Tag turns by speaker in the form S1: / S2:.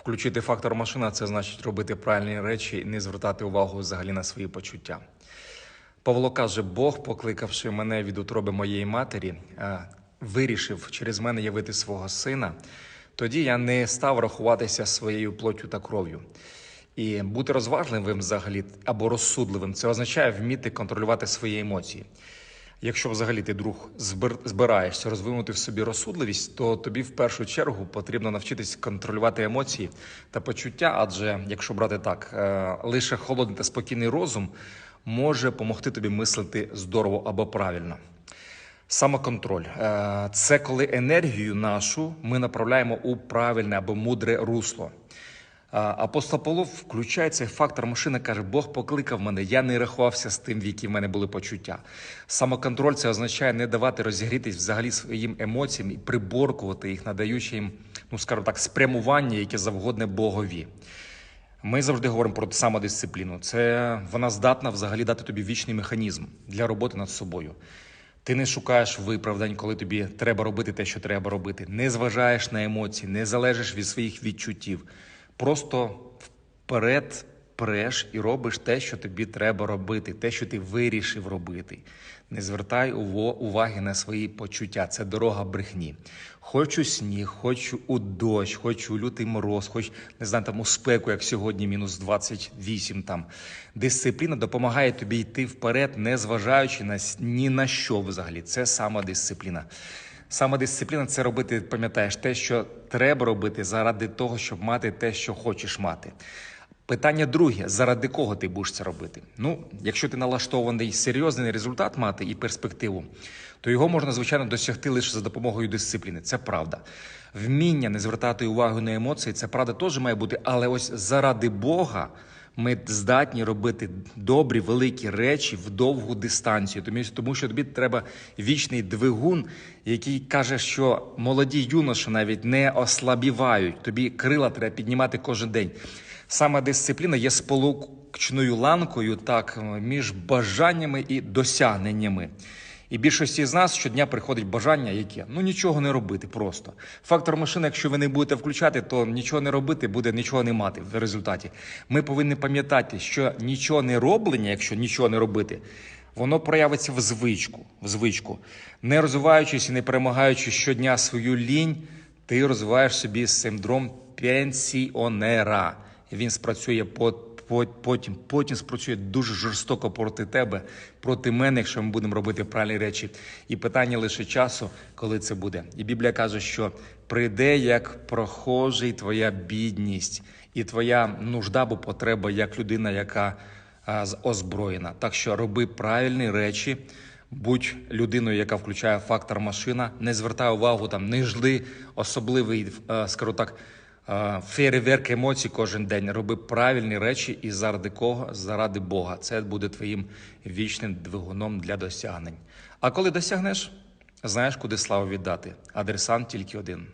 S1: Включити фактор машина це значить робити правильні речі і не звертати увагу взагалі на свої почуття. Павло каже: Бог, покликавши мене від утроби моєї матері, е, вирішив через мене явити свого сина. Тоді я не став рахуватися своєю плоттю та кров'ю. І бути розважливим взагалі або розсудливим це означає вміти контролювати свої емоції. Якщо взагалі ти друг збир- збираєшся розвинути в собі розсудливість, то тобі в першу чергу потрібно навчитись контролювати емоції та почуття. Адже якщо брати так, е, лише холодний та спокійний розум може допомогти тобі мислити здорово або правильно. Самоконтроль Е, це коли енергію нашу ми направляємо у правильне або мудре русло. Апостол Павло включає цей фактор машини, каже: Бог покликав мене, я не рахувався з тим, в які в мене були почуття. Самоконтроль це означає не давати розігрітись взагалі своїм емоціям і приборкувати їх, надаючи їм, ну скажімо так, спрямування, яке завгодне Богові. Ми завжди говоримо про самодисципліну. Це вона здатна взагалі дати тобі вічний механізм для роботи над собою. Ти не шукаєш виправдань, коли тобі треба робити те, що треба робити. Не зважаєш на емоції, не залежиш від своїх відчуттів. Просто вперед преш і робиш те, що тобі треба робити, те, що ти вирішив робити. Не звертай уваги на свої почуття. Це дорога брехні. Хочу сніг, хочу у дощ, хочу у лютий мороз, хоч не знаю, там у спеку, як сьогодні, мінус 28 там. Дисципліна допомагає тобі йти вперед, не зважаючи на ні на що взагалі. Це самодисципліна. Самодисципліна це робити, пам'ятаєш, те, що треба робити заради того, щоб мати те, що хочеш мати. Питання друге: заради кого ти будеш це робити? Ну, якщо ти налаштований серйозний результат мати і перспективу, то його можна звичайно досягти лише за допомогою дисципліни. Це правда. Вміння не звертати увагу на емоції, це правда теж має бути, але ось заради Бога. Ми здатні робити добрі, великі речі в довгу дистанцію. Тому, що тобі треба вічний двигун, який каже, що молоді юноші навіть не ослабівають. Тобі крила треба піднімати кожен день. Саме дисципліна є сполучною ланкою так між бажаннями і досягненнями. І більшості з нас щодня приходить бажання, яке ну нічого не робити просто. Фактор машини, якщо ви не будете включати, то нічого не робити буде нічого не мати в результаті. Ми повинні пам'ятати, що нічого не роблення, якщо нічого не робити, воно проявиться в звичку. В звичку. Не розвиваючись і не перемагаючи щодня свою лінь, ти розвиваєш собі синдром пенсіонера. Він спрацює по потім, потім спрацює дуже жорстоко проти тебе, проти мене, якщо ми будемо робити правильні речі. І питання лише часу, коли це буде. І Біблія каже, що прийде як прохожий твоя бідність і твоя нужда або потреба як людина, яка озброєна. Так що роби правильні речі. Будь людиною, яка включає фактор машина, не звертай увагу там, не жди особливий, е, скажу так, фейерверк емоцій кожен день. Роби правильні речі і заради кого? Заради Бога. Це буде твоїм вічним двигуном для досягнень. А коли досягнеш, знаєш, куди славу віддати. Адресант тільки один.